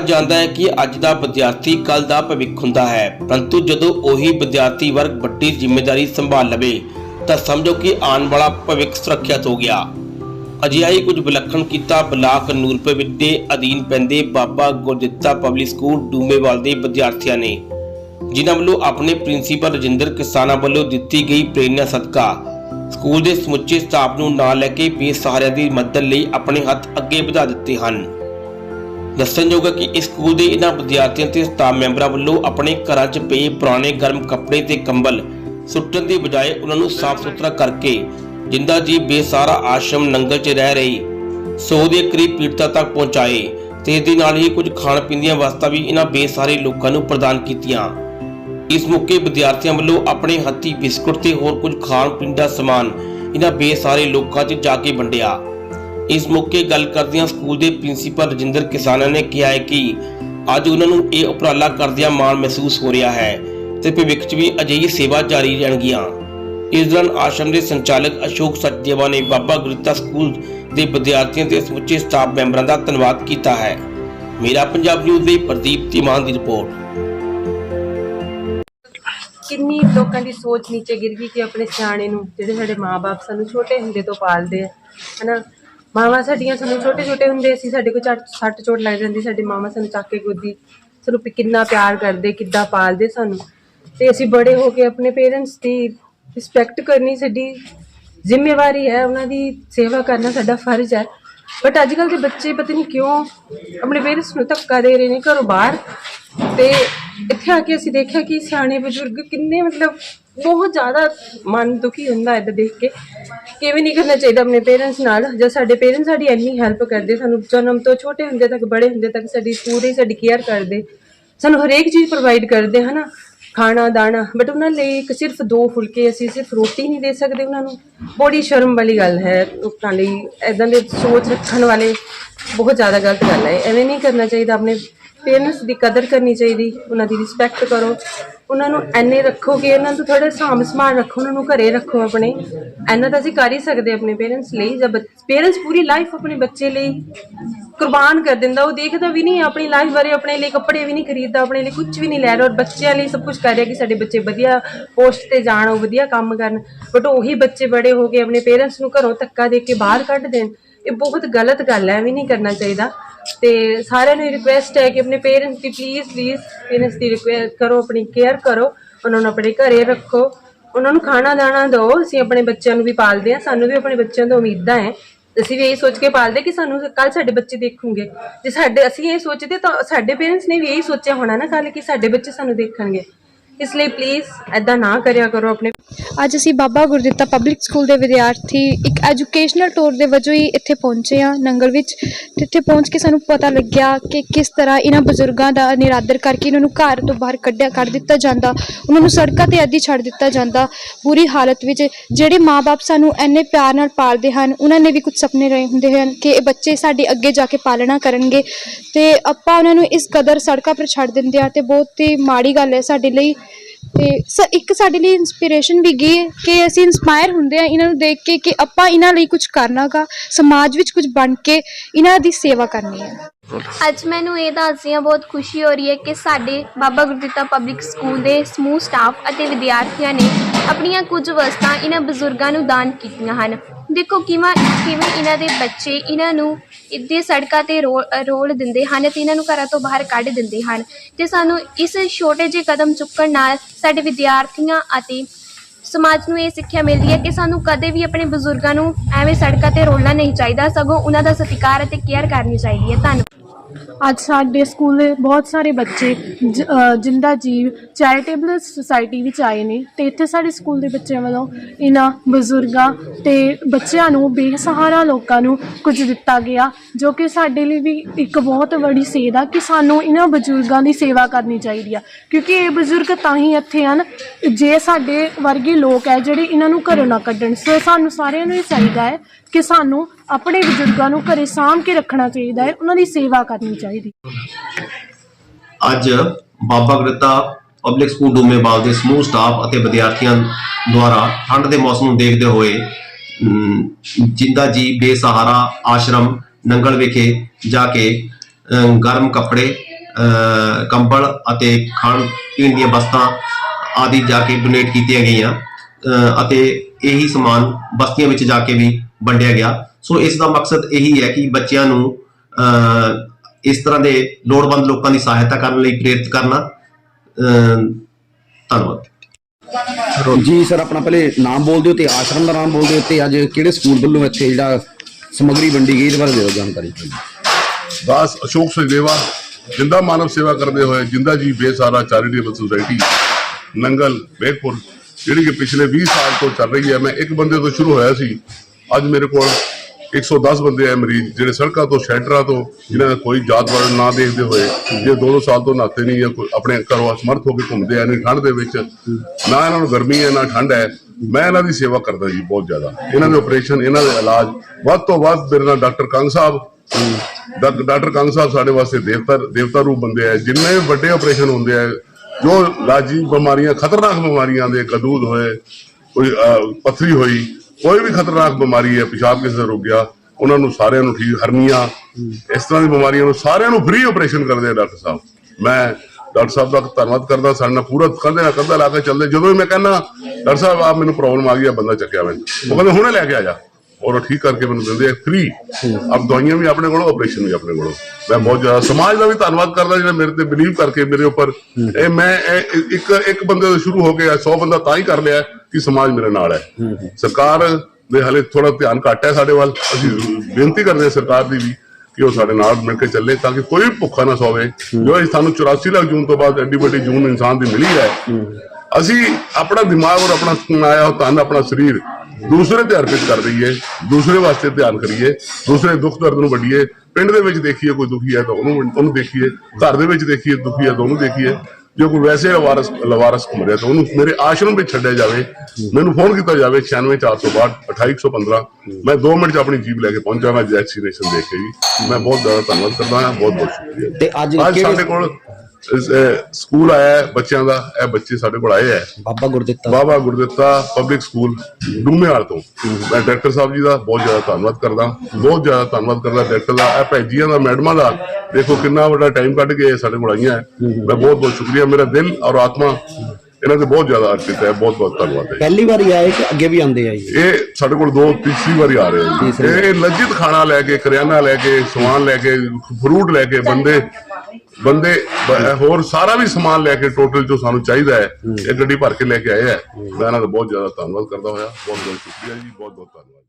ਜਾਂਦਾ ਹੈ ਕਿ ਅੱਜ ਦਾ ਵਿਦਿਆਰਥੀ ਕੱਲ ਦਾ ਭਵਿੱਖ ਹੁੰਦਾ ਹੈ। ਪਰੰਤੂ ਜਦੋਂ ਉਹੀ ਵਿਦਿਆਰਥੀ ਵਰਗ ਵੱਡੀ ਜ਼ਿੰਮੇਵਾਰੀ ਸੰਭਾਲ ਲਵੇ, ਤਾਂ ਸਮਝੋ ਕਿ ਆਉਣ ਵਾਲਾ ਭਵਿੱਖ ਸੁਰੱਖਿਅਤ ਹੋ ਗਿਆ। ਅਜਿਹਾ ਹੀ ਕੁਝ ਵਿਲੱਖਣ ਕੀਤਾ ਬਲਾਕ ਨੂਰਪੁਰ ਵਿੱਚ ਅਧੀਨ ਪੈਂਦੇ ਬਾਬਾ ਗੁਰਦਿੱਤਾ ਪਬਲਿਕ ਸਕੂਲ ਡੂਮੇਵਾਲ ਦੇ ਵਿਦਿਆਰਥੀਆਂ ਨੇ, ਜਿਨ੍ਹਾਂ ਵੱਲੋਂ ਆਪਣੇ ਪ੍ਰਿੰਸੀਪਲ ਰਜਿੰਦਰ ਕਿਸਾਨਾ ਵੱਲੋਂ ਦਿੱਤੀ ਗਈ ਪ੍ਰੇਰਨਾ ਸਦਕਾ, ਸਕੂਲ ਦੇ ਸਮੁੱਚੇ ਸਟਾਫ ਨੂੰ ਨਾਲ ਲੈ ਕੇ ਬੇਸਹਾਰਿਆਂ ਦੀ ਮਦਦ ਲਈ ਆਪਣੇ ਹੱਥ ਅੱਗੇ ਵਧਾ ਦਿੱਤੇ ਹਨ। ਦੱਸਣਯੋਗ ਹੈ ਕਿ ਇਸ ਸਕੂਲ ਦੇ ਇਹਨਾਂ ਵਿਦਿਆਰਥੀਆਂ ਤੇ ਸਟਾਫ ਮੈਂਬਰਾਂ ਵੱਲੋਂ ਆਪਣੇ ਘਰਾਂ 'ਚ ਪਏ ਪੁਰਾਣੇ ਗਰਮ ਕੱਪੜੇ ਤੇ ਕੰਬਲ ਸੁੱਟਣ ਦੀ ਬਜਾਏ ਉਹਨਾਂ ਨੂੰ ਸਾਫ਼ ਸੁਥਰਾ ਕਰਕੇ ਜਿੰਦਾ ਜੀ ਬੇਸਹਾਰਾ ਆਸ਼ਰਮ ਨੰਗਲ 'ਚ ਰਹਿ ਰਹੀ 100 ਦੇ ਕਰੀਬ ਪੀੜਤਾਂ ਤੱਕ ਪਹੁੰਚਾਏ ਤੇ ਇਸ ਦੇ ਨਾਲ ਹੀ ਕੁਝ ਖਾਣ ਪੀਣ ਦੀਆਂ ਵਸਤਾਂ ਵੀ ਇਹਨਾਂ ਬੇਸਾਰੇ ਲੋਕਾਂ ਨੂੰ ਪ੍ਰਦਾਨ ਕੀਤੀਆਂ। ਇਸ ਮੌਕੇ ਵਿਦਿਆਰਥੀਆਂ ਵੱਲੋਂ ਆਪਣੇ ਹੱਥੀ ਬਿਸਕੁਟ ਤੇ ਹੋਰ ਕੁਝ ਖਾਣ ਪੀਣ ਦਾ ਸਮਾਨ ਇਹਨਾਂ ਬੇਸਾਰੇ ਲੋਕਾਂ 'ਚ ਜਾ ਕੇ ਵੰਡਿਆ। ਇਸ ਮੌਕੇ ਗੱਲ ਕਰਦਿਆਂ ਸਕੂਲ ਦੇ ਪ੍ਰਿੰਸੀਪਲ ਰਜਿੰਦਰ ਕਿਸਾਨਾ ਨੇ ਕਿਹਾ ਹੈ ਕਿ ਅੱਜ ਉਹਨਾਂ ਨੂੰ ਇਹ ਉਪਰਾਲਾ ਕਰਦਿਆਂ ਮਾਣ ਮਹਿਸੂਸ ਹੋ ਰਿਹਾ ਹੈ ਤੇ ਭਵਿੱਖ 'ਚ ਵੀ ਅਜਿਹੀ ਸੇਵਾ ਜਾਰੀ ਰਹਿਣਗੀਆਂ। ਇਸ ਦੌਰਾਨ ਆਸ਼ਰਮ ਦੇ ਸੰਚਾਲਕ ਅਸ਼ੋਕ ਸਚਦੇਵਾ ਨੇ ਬਾਬਾ ਗੁਰਦਿੱਤਾ ਸਕੂਲ ਦੇ ਵਿਦਿਆਰਥੀਆਂ ਤੇ ਸਮੁੱਚੇ ਸਟਾਫ ਮੈਂਬਰਾਂ ਦਾ ਧੰਨਵਾਦ ਕੀਤਾ ਹੈ। ਮੇਰਾ ਪੰਜਾਬ ਨਿਊਜ਼ ਲਈ ਪ੍ਰਦੀਪ ਤਿਮਾਨ ਦੀ ਰਿਪੋਰਟ। ਕਿੰਨੀ ਲੋਕਾਂ ਦੀ ਸੋਚ ਨੀਚੇ ਗਿਰ ਗਈ ਕਿ ਆਪਣੇ ਸਿਆਣੇ ਨੂੰ, ਜਿਹੜੇ ਸਾਡੇ ਮਾਪੇ ਸਾਨੂੰ ਛੋਟੇ ਹੁੰਦੇ ਤੋਂ ਪਾਲਦੇ ਆ, ਹਨਾ? ਮਾਵਾਂ ਸਾਡੀਆਂ ਸਾਨੂੰ ਛੋਟੇ ਛੋਟੇ ਹੁੰਦੇ ਸੀ, ਸਾਡੇ ਕੋਲ ਝੱਟ ਸੱਟ ਚੋਟ ਲੱਗ ਜਾਂਦੀ, ਸਾਡੇ ਮਾਵਾਂ ਸਾਨੂੰ ਚੱਕ ਕੇ ਗੋਦੀ ਸਾਨੂੰ ਵੀ ਕਿੰਨਾ ਪਿਆਰ ਕਰਦੇ, ਕਿੱਦਾਂ ਪਾਲਦੇ ਸਾਨੂੰ। ਤੇ ਅਸੀਂ ਬੜੇ ਹੋ ਕੇ ਆਪਣੇ ਪੇਰੈਂਟਸ ਦੀ ਰਿਸਪੈਕਟ ਕਰਨੀ ਸਾਡੀ ਜ਼ਿੰਮੇਵਾਰੀ ਹੈ, ਉਹਨਾਂ ਦੀ ਸੇਵਾ ਕਰਨਾ ਸਾਡਾ ਫਰਜ਼ ਹੈ। ਬਟ ਅੱਜ ਕੱਲ੍ਹ ਦੇ ਬੱਚੇ ਪਤਾ ਨਹੀਂ ਕਿਉਂ ਆਪਣੇ ਪੇਰੈਂਟਸ ਨੂੰ ਧੱਕਾ ਦੇ ਰਹੇ ਨੇ ਘਰੋਂ ਬਾਹਰ। ਤੇ ਇੱਥੇ ਆ ਕੇ ਅਸੀਂ ਦੇਖਿਆ ਕਿ ਸਿਆਣੇ ਬਜ਼ੁਰਗ ਕਿੰਨੇ ਮਤਲਬ ਬਹੁਤ ਜ਼ਿਆਦਾ ਮਨ ਦੁਖੀ ਹੁੰਦਾ ਹੈ ਦੇਖ ਕੇ ਕਿਵੇਂ ਨਹੀਂ ਕਰਨਾ ਚਾਹੀਦਾ ਆਪਣੇ ਪੇਰੈਂਟਸ ਨਾਲ। ਜਦ ਸਾਡੇ ਪੇਰੈਂਟਸ ਸਾਡੀ ਇੰਨੀ ਹੈਲਪ ਕਰਦੇ, ਸਾਨੂੰ ਜਨਮ ਤੋਂ ਛੋਟੇ ਹੁੰਦੇ ਤੱਕ, ਬੜੇ ਹੁੰਦੇ ਤੱਕ ਸਾਡੀ ਪੂਰੀ ਸਾਡੀ ਕੇਅਰ ਕਰਦੇ। ਸਾਨੂੰ ਹਰੇਕ ਚੀਜ਼ ਪ੍ਰੋਵਾਈਡ ਕਰਦੇ, ਹਨਾ? ਖਾਣਾ, ਦਾਣਾ ਬਟ ਉਹਨਾਂ ਲਈ ਇੱਕ ਸਿਰਫ ਦੋ ਫੁਲਕੇ ਅਸੀਂ ਸਿਰਫ ਰੋਟੀ ਨਹੀਂ ਦੇ ਸਕਦੇ ਉਹਨਾਂ ਨੂੰ। ਬੜੀ ਸ਼ਰਮ ਵਾਲੀ ਗੱਲ ਹੈ ਉਹਨਾਂ ਲਈ। ਐਦਾਂ ਦੇ ਸੋਚ ਰੱਖਣ ਵਾਲੇ ਬਹੁਤ ਜ਼ਿਆਦਾ ਗਲਤ ਗੱਲ ਹੈ। ਐਵੇਂ ਨਹੀਂ ਕਰਨਾ ਚਾਹੀਦਾ ਆਪਣੇ ਪੇਰੈਂਟਸ ਦੀ ਕਦਰ ਕਰਨੀ ਚਾਹੀਦੀ, ਉਹਨਾਂ ਦੀ ਰਿਸਪੈਕਟ ਕਰੋ। ਉਹਨਾਂ ਨੂੰ ਐਨੇ ਰੱਖੋ ਕਿ ਇਹਨਾਂ ਤੋਂ ਥੋੜਾ ਸਾਂਭ ਸੰਭਾਲ ਰੱਖੋ, ਉਹਨਾਂ ਨੂੰ ਘਰੇ ਰੱਖੋ ਆਪਣੇ। ਐਨਾ ਤਾਂ ਅਸੀਂ ਕਰ ਹੀ ਸਕਦੇ ਆਪਣੇ ਪੇਰੈਂਟਸ ਲਈ, ਜਾਂ ਪੇਰੈਂਟਸ ਪੂਰੀ ਲਾਈਫ ਆਪਣੇ ਬੱਚੇ ਲਈ ਕੁਰਬਾਨ ਕਰ ਦਿੰਦਾ। ਉਹ ਦੇਖਦਾ ਵੀ ਨਹੀਂ, ਆਪਣੀ ਲਾਈਫ ਬਾਰੇ ਆਪਣੇ ਲਈ ਕੱਪੜੇ ਵੀ ਨਹੀਂ ਖਰੀਦਦਾ, ਆਪਣੇ ਲਈ ਕੁਝ ਵੀ ਨਹੀਂ ਲੈ ਰਿਹਾ, ਔਰ ਬੱਚਿਆਂ ਲਈ ਸਭ ਕੁਝ ਕਰ ਰਿਹਾ ਕਿ ਸਾਡੇ ਬੱਚੇ ਵਧੀਆ ਪੋਸਟ ਤੇ ਜਾਣ, ਉਹ ਵਧੀਆ ਕੰਮ ਕਰਨ। ਬਟ ਉਹੀ ਬੱਚੇ ਬੜੇ ਹੋ ਕੇ ਆਪਣੇ ਪੇਰੈਂਟਸ ਨੂੰ ਘਰੋਂ ਧੱਕਾ ਦੇ ਕੇ ਬਾਹਰ ਕੱਢ ਦੇਣ। ਇਹ ਬਹੁਤ ਗਲਤ ਗੱਲ ਹੈ, ਐਵੇਂ ਨਹੀਂ ਕਰਨਾ ਚਾਹੀਦਾ। ਤੇ ਸਾਰਿਆਂ ਨੂੰ ਰਿਕੁਐਸਟ ਹੈ ਕਿ ਆਪਣੇ ਪੇਰੈਂਟਸ ਦੀ ਪਲੀਜ਼ ਪਲੀਜ਼ ਪੇਰੈਂਟਸ ਦੀ ਰਿਕੁਐਸਟ ਕਰੋ, ਆਪਣੀ ਕੇਅਰ ਕਰੋ, ਉਹਨਾਂ ਨੂੰ ਆਪਣੇ ਘਰੇ ਰੱਖੋ। ਉਹਨਾਂ ਨੂੰ ਖਾਣਾ ਦਾਣਾ ਦਿਓ, ਅਸੀਂ ਆਪਣੇ ਬੱਚਿਆਂ ਨੂੰ ਵੀ ਪਾਲਦੇ ਆ ਸਾਨੂੰ ਵੀ ਆਪਣੇ ਬੱਚਿਆਂ ਤੋਂ ਉਮੀਦਾਂ ਹੈ। ਅਸੀਂ ਵੀ ਇਹੀ ਸੋਚ ਕੇ ਪਾਲਦੇ ਕਿ ਸਾਨੂੰ ਕੱਲ ਸਾਡੇ ਬੱਚੇ ਦੇਖੂਗੇ ਜੇ ਸਾਡੇ, ਅਸੀਂ ਇਹ ਸੋਚਦੇ ਤਾਂ ਸਾਡੇ ਪੇਰੈਂਟਸ ਨੇ ਵੀ ਇਹੀ ਸੋਚਿਆ ਹੋਣਾ ਨਾ ਕੱਲ ਕਿ ਸਾਡੇ ਬੱਚੇ ਸਾਨੂੰ ਦੇਖਣਗੇ। ਇਸ ਲਈ ਪਲੀਜ਼ ਐਦਾਂ ਨਾ ਕਰਿਆ ਕਰੋ ਆਪਣੇ ਅੱਜ ਅਸੀਂ ਬਾਬਾ ਗੁਰਦਿੱਤਾ ਪਬਲਿਕ ਸਕੂਲ ਦੇ ਵਿਦਿਆਰਥੀ ਇੱਕ ਐਜੂਕੇਸ਼ਨਲ ਟੂਰ ਦੇ ਵਜੋਂ ਹੀ ਇੱਥੇ ਪਹੁੰਚੇ ਆ ਨੰਗਲ ਵਿੱਚ। ਤੇ ਇੱਥੇ ਪਹੁੰਚ ਕੇ ਸਾਨੂੰ ਪਤਾ ਲੱਗਿਆ ਕਿ ਕਿਸ ਤਰ੍ਹਾਂ ਇਹਨਾਂ ਬਜ਼ੁਰਗਾਂ ਦਾ ਨਿਰਾਦਰ ਕਰਕੇ ਇਹਨਾਂ ਨੂੰ ਘਰ ਤੋਂ ਬਾਹਰ ਕੱਢਿਆ ਕੱਢ ਦਿੱਤਾ ਜਾਂਦਾ, ਉਹਨਾਂ ਨੂੰ ਸੜਕਾਂ ਤੇ ਅੱਧੀ ਛੱਡ ਦਿੱਤਾ ਜਾਂਦਾ। ਬੁਰੀ ਹਾਲਤ ਵਿੱਚ ਜਿਹੜੇ ਮਾਪੇ ਸਾਨੂੰ ਇੰਨੇ ਪਿਆਰ ਨਾਲ ਪਾਲਦੇ ਹਨ, ਉਹਨਾਂ ਨੇ ਵੀ ਕੁਝ ਸੁਪਨੇ ਰਹੇ ਹੁੰਦੇ ਹਨ ਕਿ ਇਹ ਬੱਚੇ ਸਾਡੇ ਅੱਗੇ ਜਾ ਕੇ ਪਾਲਣਾ ਕਰਨਗੇ। ਤੇ ਆਪਾਂ ਉਹਨਾਂ ਨੂੰ ਇਸ ਕਦਰ ਸੜਕਾਂ 'ਤੇ ਛੱਡ ਦਿੰਦੇ ਆ ਤੇ ਬਹੁਤ ਹੀ ਮਾੜੀ ਗੱਲ ਹੈ ਸਾਡੇ ਲਈ। ਤੇ ਇੱਕ ਸਾਡੇ ਲਈ ਇਨਸਪੀਰੇਸ਼ਨ ਵੀ ਗਈ ਕਿ ਅਸੀਂ ਇਨਸਪਾਇਰ ਹੁੰਦੇ ਆ ਇਹਨਾਂ ਨੂੰ ਦੇਖ ਕੇ ਕਿ ਆਪਾਂ ਇਹਨਾਂ ਲਈ ਕੁਝ ਕਰਨਾਗਾ ਸਮਾਜ ਵਿੱਚ ਕੁਝ ਬਣ ਕੇ ਇਹਨਾਂ ਦੀ ਸੇਵਾ ਕਰਨੀ ਹੈ। ਅੱਜ ਮੈਨੂੰ ਇਹ ਦੱਸਦੀ ਹਾਂ ਬਹੁਤ ਖੁਸ਼ੀ ਹੋ ਰਹੀ ਹੈ ਕਿ ਸਾਡੇ ਬਾਬਾ ਗੁਰਦਿੱਤਾ ਪਬਲਿਕ ਸਕੂਲ ਦੇ ਸਮੂਹ ਸਟਾਫ ਅਤੇ ਵਿਦਿਆਰਥੀਆਂ ਨੇ ਆਪਣੀਆਂ ਕੁਝ ਵਸਤਾਂ ਇਹਨਾਂ ਬਜ਼ੁਰਗਾਂ ਨੂੰ ਦਾਨ ਕੀਤੀਆਂ ਹਨ। ਦੇਖੋ ਕਿਵੇਂ ਕਿਵੇਂ ਇਹਨਾਂ ਦੇ ਬੱਚੇ ਇਹਨਾਂ ਨੂੰ ਇੱਦੇ ਸੜਕਾਂ ਤੇ ਰੋਲ ਰੋਲ ਦਿੰਦੇ ਹਨ ਤੇ ਇਹਨਾਂ ਨੂੰ ਘਰਾਂ ਤੋਂ ਬਾਹਰ ਕੱਢ ਦਿੰਦੇ ਹਨ ਤੇ ਸਾਨੂੰ ਇਸ ਛੋਟੇ ਜਿਹੇ ਕਦਮ ਚੁੱਕਣ ਨਾਲ ਸਾਡੇ ਵਿਦਿਆਰਥੀਆਂ ਅਤੇ ਸਮਾਜ ਨੂੰ ਇਹ ਸਿੱਖਿਆ ਮਿਲਦੀ ਹੈ ਕਿ ਸਾਨੂੰ ਕਦੇ ਵੀ ਆਪਣੇ ਬਜ਼ੁਰਗਾਂ ਨੂੰ ਐਵੇਂ ਸੜਕਾਂ ਤੇ ਰੋਲਣਾ ਨਹੀਂ ਚਾਹੀਦਾ, ਸਗੋਂ ਉਹਨਾਂ ਦਾ ਸਤਿਕਾਰ ਅਤੇ ਕੇਅਰ ਕਰਨੀ ਚਾਹੀਦੀ ਹੈ। ਧੰਨਵਾਦ। ਅੱਜ ਸਾਡੇ ਸਕੂਲ ਦੇ ਬਹੁਤ ਸਾਰੇ ਬੱਚੇ ਜ- ਅ, ਜਿੰਦਾ ਜੀਵ ਚੈਰੀਟੇਬਲ ਸੁਸਾਇਟੀ ਵਿੱਚ ਆਏ ਨੇ ਤੇ ਇੱਥੇ ਸਾਡੇ ਸਕੂਲ ਦੇ ਬੱਚਿਆਂ ਵੱਲੋਂ ਇਹਨਾਂ ਬਜ਼ੁਰਗਾਂ ਤੇ ਬੱਚਿਆਂ ਨੂੰ ਬੇਸਹਾਰਾ ਲੋਕਾਂ ਨੂੰ ਕੁਝ ਦਿੱਤਾ ਗਿਆ ਜੋ ਕਿ ਸਾਡੇ ਲਈ ਵੀ ਇੱਕ ਬਹੁਤ ਵੱਡੀ ਸੇਧ ਆ ਕਿ ਸਾਨੂੰ ਇਹਨਾਂ ਬਜ਼ੁਰਗਾਂ ਦੀ ਸੇਵਾ ਕਰਨੀ ਚਾਹੀਦੀ ਆ ਕਿਉਂਕਿ ਇਹ ਬਜ਼ੁਰਗ ਤਾਂ ਹੀ ਇੱਥੇ ਹਨ ਜੇ ਸਾਡੇ ਵਰਗੇ ਲੋਕ ਹੈ ਜਿਹੜੇ ਇਹਨਾਂ ਨੂੰ ਘਰੋਂ ਨਾ ਕੱਢਣ ਸੋ ਸਾਨੂੰ ਸਾਰਿਆਂ ਨੂੰ ਇਹ ਚਾਹੀਦਾ ਹੈ ਕਿ ਸਾਨੂੰ ਆਪਣੇ ਬਜ਼ੁਰਗਾਂ ਨੂੰ ਘਰੇ ਸਾਂਭ ਕੇ ਰੱਖਣਾ ਚਾਹੀਦਾ ਹੈ, ਉਹਨਾਂ ਦੀ ਸੇਵਾ ਕਰਨੀ ਚਾਹੀਦੀ ਅੱਜ ਬਾਬਾ ਗ੍ਰਿਤਾ ਪਬਲਿਕ ਸਕੂਲ ਡੂਮੇਵਾਲ ਦੇ ਸਮੂਹ ਸਟਾਫ ਅਤੇ ਵਿਦਿਆਰਥੀਆਂ ਦੁਆਰਾ ਠੰਡ ਦੇ ਮੌਸਮ ਨੂੰ ਦੇਖਦੇ ਹੋਏ ਜਿੰਦਾ ਜੀ ਬੇਸਹਾਰਾ ਆਸ਼ਰਮ ਨੰਗਲ ਵਿਖੇ ਜਾ ਕੇ ਗਰਮ ਕੱਪੜੇ ਕੰਬਲ ਅਤੇ ਖਾਣ ਪੀਣ ਦੀਆਂ ਵਸਤਾਂ ਆਦਿ ਜਾ ਕੇ ਡੋਨੇਟ ਕੀਤੀਆਂ ਗਈਆਂ ਅਤੇ ਇਹੀ ਸਮਾਨ ਬਸਤੀਆਂ ਵਿੱਚ ਜਾ ਕੇ ਵੀ ਵੰਡਿਆ ਗਿਆ। ਸੋ ਇਸ ਦਾ ਮਕਸਦ ਇਹੀ ਹੈ ਕਿ ਬੱਚਿਆਂ ਨੂੰ ਇਸ ਤਰ੍ਹਾਂ ਦੇ ਲੋੜਵੰਦ ਲੋਕਾਂ ਦੀ ਸਹਾਇਤਾ ਕਰਨ ਲਈ ਪ੍ਰੇਰਿਤ ਕਰਨਾ। ਧੰਨਵਾਦ। ਜੀ ਸਰ ਆਪਣਾ ਪਹਿਲੇ ਨਾਮ ਬੋਲ ਦਿਓ ਤੇ ਆਸ਼ਰਮ ਦਾ ਨਾਮ ਬੋਲ ਦਿਓ ਤੇ ਅੱਜ ਕਿਹੜੇ ਸਕੂਲ ਵੱਲੋਂ ਇੱਥੇ ਜਿਹੜਾ ਸਮੱਗਰੀ ਵੰਡੀ ਗਈ ਇਹਦੇ ਬਾਰੇ ਦਿਓ ਜਾਣਕਾਰੀ। ਦਾਸ ਅਸ਼ੋਕ ਸਚਦੇਵਾ ਜਿੰਦਾ ਮਾਨਵ ਸੇਵਾ ਕਰਦੇ ਹੋਏ ਜਿੰਦਾ ਜੀ ਬੇਸਾਰਾ ਚੈਰੀਟੇਬਲ ਸੁਸਾਇਟੀ ਨੰਗਲ ਬੇਗਪੁਰ ਜਿਹੜੀ ਕਿ ਪਿਛਲੇ 20 ਸਾਲ ਤੋਂ ਚੱਲ ਰਹੀ ਹੈ। ਮੈਂ ਇੱਕ ਬੰਦੇ ਤੋਂ ਸ਼ੁਰੂ ਹੋਇਆ ਸੀ। ਅੱਜ ਮੇਰੇ ਕੋਲ 110 ਬੰਦੇ ਆ ਮਰੀਜ਼ ਜਿਹੜੇ ਸੜਕਾਂ ਤੋਂ ਸ਼ੈਲਟਰਾਂ ਤੋਂ ਜਿਨ੍ਹਾਂ ਦਾ ਕੋਈ ਜਾਤ ਵਰਣ ਨਾ ਦੇਖਦੇ ਹੋਏ ਜੇ 2-2 ਸਾਲ ਤੋਂ ਨਾਤੇ ਨਹੀਂ ਜਾਂ ਆਪਣੇ ਘਰੋਂ ਅਸਮਰਥ ਹੋ ਕੇ ਘੁੰਮਦੇ ਆ ਨਹੀਂ ਠੰਡ ਦੇ ਵਿੱਚ ਨਾ ਇਹਨਾਂ ਨੂੰ ਗਰਮੀ ਹੈ ਨਾ ਠੰਡ ਹੈ ਮੈਂ ਇਹਨਾਂ ਦੀ ਸੇਵਾ ਕਰਦਾ ਜੀ ਬਹੁਤ ਜ਼ਿਆਦਾ। ਇਹਨਾਂ ਦੇ ਆਪਰੇਸ਼ਨ ਇਹਨਾਂ ਦੇ ਇਲਾਜ ਵੱਧ ਤੋਂ ਵੱਧ ਮੇਰੇ ਨਾਲ ਡਾਕਟਰ ਕੰਗ ਸਾਹਿਬ ਡਾ- ਡਾਕਟਰ ਕੰਗ ਸਾਹਿਬ ਸਾਡੇ ਵਾਸਤੇ ਦੇਵਤਾ ਦੇਵਤਾ ਰੂਪ ਬੰਦੇ ਆ ਜਿੰਨੇ ਵੀ ਵੱਡੇ ਆਪਰੇਸ਼ਨ ਹੁੰਦੇ ਆ ਜੋ ਲਾਜੀ ਬਿਮਾਰੀਆਂ ਖਤਰਨਾਕ ਬਿਮਾਰੀਆਂ ਦੇ ਗਦੂਦ ਹੋਏ ਕੋਈ ਅਹ, ਪੱਥਰੀ ਹੋਈ ਕੋਈ ਵੀ ਖਤਰਨਾਕ ਬਿਮਾਰੀ ਹੈ, ਪਿਸ਼ਾਬ ਕਿਸੇ ਦਾ ਰੁਕ ਗਿਆ, ਉਹਨਾਂ ਨੂੰ ਸਾਰਿਆਂ ਨੂੰ ਠੀਕ, ਹਰਨੀਆਂ, ਇਸ ਤਰ੍ਹਾਂ ਦੀ ਬਿਮਾਰੀਆਂ ਨੂੰ ਸਾਰਿਆਂ ਨੂੰ ਫ੍ਰੀ ਆਪਰੇਸ਼ਨ ਕਰਦੇ ਆ ਡਾਕਟਰ ਸਾਹਿਬ। ਮੈਂ ਡਾਕਟਰ ਸਾਹਿਬ ਦਾ ਧੰਨਵਾਦ ਕਰਦਾ, ਸਾਡੇ ਨਾਲ ਪੂਰਾ ਕੰਧੇ ਨਾਲ ਕੰਧਾ ਲਾ ਕੇ ਚੱਲਦੇ। ਜਦੋਂ ਮੈਂ ਕਹਿੰਦਾ, ਡਾਕਟਰ ਸਾਹਿਬ ਆ ਮੈਨੂੰ ਪ੍ਰੋਬਲਮ ਆ ਗਈ ਆ, ਬੰਦਾ ਚੱਕਿਆ ਮੈਨੂੰ। ਉਹ ਕਹਿੰਦੇ, ਹੁਣੇ ਲੈ ਕੇ ਆ ਜਾ। ਔਰ ਉਹ ਠੀਕ ਕਰਕੇ ਮੈਨੂੰ ਦਿੰਦੇ ਆ ਫ੍ਰੀ ਅਬ ਦਵਾਈਆਂ ਵੀ ਆਪਣੇ ਕੋਲੋਂ ਆਪਰੇਸ਼ਨ ਵੀ ਆਪਣੇ ਕੋਲੋਂ। ਮੈਂ ਬਹੁਤ ਜ਼ਿਆਦਾ, ਸਮਾਜ ਦਾ ਵੀ ਧੰਨਵਾਦ ਕਰਦਾ, ਜਿਹੜਾ ਮੇਰੇ ਤੇ ਬਿਲੀਵ ਕਰਕੇ ਮੇਰੇ ਉੱਪਰ। ਇਹ ਮੈਂ ਇੱਕ ਇੱਕ ਬੰਦੇ ਤੋਂ ਸ਼ੁਰੂ ਹੋ ਕੇ 100 ਬੰਦਾ ਤਾਂ ਹੀ ਕਰ ਲਿਆ। ਕਿ ਸਮਾਜ ਮੇਰੇ ਨਾਲ ਹੈ। ਸਰਕਾਰ ਦੇ ਹਲੇ ਥੋੜਾ ਧਿਆਨ ਘੱਟ ਹੈ ਸਾਡੇ ਵੱਲ। ਅਸੀਂ ਬੇਨਤੀ ਕਰਦੇ ਹਾਂ ਸਰਕਾਰ ਦੀ ਵੀ ਕਿ ਉਹ ਸਾਡੇ ਨਾਲ ਮਿਲ ਕੇ ਚੱਲੇ ਤਾਂ ਕਿ ਕੋਈ ਭੁੱਖਾ ਨਾ ਸੋਵੇ। ਜੋ ਇਹ ਸਾਨੂੰ 84 ਲੱਖ ਜੂਨ ਤੋਂ ਬਾਅਦ ਐਡੀ ਵੱਡੀ ਜੂਨ ਇਨਸਾਨ ਦੀ ਮਿਲੀ ਹੈ। ਅਸੀਂ ਆਪਣਾ ਦਿਮਾਗ ਔਰ ਆਪਣਾ ਸੁਣਾਇਆ ਹੋ ਤਨ ਆਪਣਾ ਸਰੀਰ ਦੂਸਰੇ ਤੇ ਅਰਪਿਤ ਕਰ ਦਈਏ ਦੂਸਰੇ ਵਾਸਤੇ ਧਿਆਨ ਕਰੀਏ ਦੂਸਰੇ ਦੁੱਖ ਦਰਦ ਨੂੰ ਵੰਡੀਏ ਪਿੰਡ ਦੇ ਵਿੱਚ ਦੇਖੀਏ ਕੋਈ ਦੁਖੀ ਹੈ ਤਾਂ ਉਹਨੂੰ ਉਹਨੂੰ ਦੇਖੀਏ। ਘਰ ਦੇ ਵਿੱਚ ਦੇਖੀਏ ਦੁਖੀ ਹੈ ਤਾਂ ਉਹਨੂੰ ਦੇਖੀਏ। ਜੇ ਕੋਈ ਵੈਸੇ ਲਵਾਰਸ ਲਵਾਰਸ ਘੁੰਮ ਰਿਹਾ ਤਾਂ ਉਹਨੂੰ ਮੇਰੇ ਆਸ਼ਰਮ ਵਿੱਚ ਛੱਡਿਆ ਜਾਵੇ ਮੈਨੂੰ ਫੋਨ ਕੀਤਾ ਜਾਵੇ 96462 28115 ਮੈਂ 2 ਮਿੰਟ ਚ ਆਪਣੀ ਜੀਪ ਲੈ ਕੇ ਪਹੁੰਚਾ ਮੈਂ ਵੈਕਸੀਨੇਸ਼ਨ ਦੇਖ ਕੇ ਜੀ। ਮੈਂ ਬਹੁਤ ਜ਼ਿਆਦਾ ਧੰਨਵਾਦ ਕਰਦਾ ਹਾਂ ਬਹੁਤ ਬਹੁਤ ਸ਼ੁਕਰੀਆ। ਤੇ ਅੱਜ ਸਾਡੇ ਕੋਲ ਸਕੂਲ ਆਇਆ ਬੱਚਿਆਂ ਦਾ ਇਹ ਬੱਚੇ ਸਾਡੇ ਕੋਲ ਆਏ ਹੈ। ਬਾਬਾ ਗੁਰਦਿੱਤਾ। ਬਾਬਾ ਗੁਰਦਿੱਤਾ ਪਬਲਿਕ ਸਕੂਲ ਡੂਮੇਹਾਲ ਤੋਂ। ਮੈਂ ਡਾਇਰੈਕਟਰ ਸਾਹਿਬ ਜੀ ਦਾ ਬਹੁਤ ਜ਼ਿਆਦਾ ਧੰਨਵਾਦ ਕਰਦਾ। ਬਹੁਤ ਜ਼ਿਆਦਾ ਧੰਨਵਾਦ ਕਰਦਾ ਡਾਇਰੈਕਟਰ ਦਾ। ਇਹ ਭੈਜੀਆਂ ਦਾ ਮੈਡਮਾਂ ਦਾ ਦੇਖੋ ਕਿੰਨਾ ਵੱਡਾ ਟਾਈਮ ਕੱਢ ਕੇ ਸਾਡੇ ਕੋਲ ਆਈਆਂ ਮੈਂ ਬਹੁਤ ਬਹੁਤ ਸ਼ੁਕਰੀਆ। ਮੇਰਾ ਦਿਲ ਔਰ ਆਤਮਾ ਇਹਨਾਂ ਦੇ ਬਹੁਤ ਜ਼ਿਆਦਾ ਅਰਪਿਤ ਹੈ। ਬਹੁਤ ਬਹੁਤ ਧੰਨਵਾਦ ਹੈ। ਪਹਿਲੀ ਵਾਰੀ ਆਏ ਕਿ ਅੱਗੇ ਵੀ ਆਉਂਦੇ ਆ ਇਹ ਸਾਡੇ ਕੋਲ ਦੋ ਤੀਸਰੀ ਵਾਰੀ ਆ ਰਹੇ ਨੇ ਇਹ ਲੱਜਿਤ ਖਾਣਾ ਲੈ ਕੇ ਕਰਿਆਨਾ ਲੈ ਕੇ ਸਮਾਨ ਲੈ ਕੇ ਫਰੂਟ ਲੈ ਕੇ ਬੰਦੇ ਬੰਦੇ ਹੋਰ ਸਾਰਾ ਵੀ ਸਮਾਨ ਲੈ ਕੇ ਟੋਟਲ ਜੋ ਸਾਨੂੰ ਚਾਹੀਦਾ ਹੈ ਇਹ ਗੱਡੀ ਭਰ ਕੇ ਲੈ ਕੇ ਆਏ ਹੈ। ਮੈਂ ਇਹਨਾਂ ਦਾ ਬਹੁਤ ਜ਼ਿਆਦਾ ਧੰਨਵਾਦ ਕਰਦਾ ਹੋਇਆ। ਬਹੁਤ ਬਹੁਤ ਸ਼ੁਕਰੀਆ ਜੀ ਬਹੁਤ ਬਹੁਤ ਧੰਨਵਾਦ।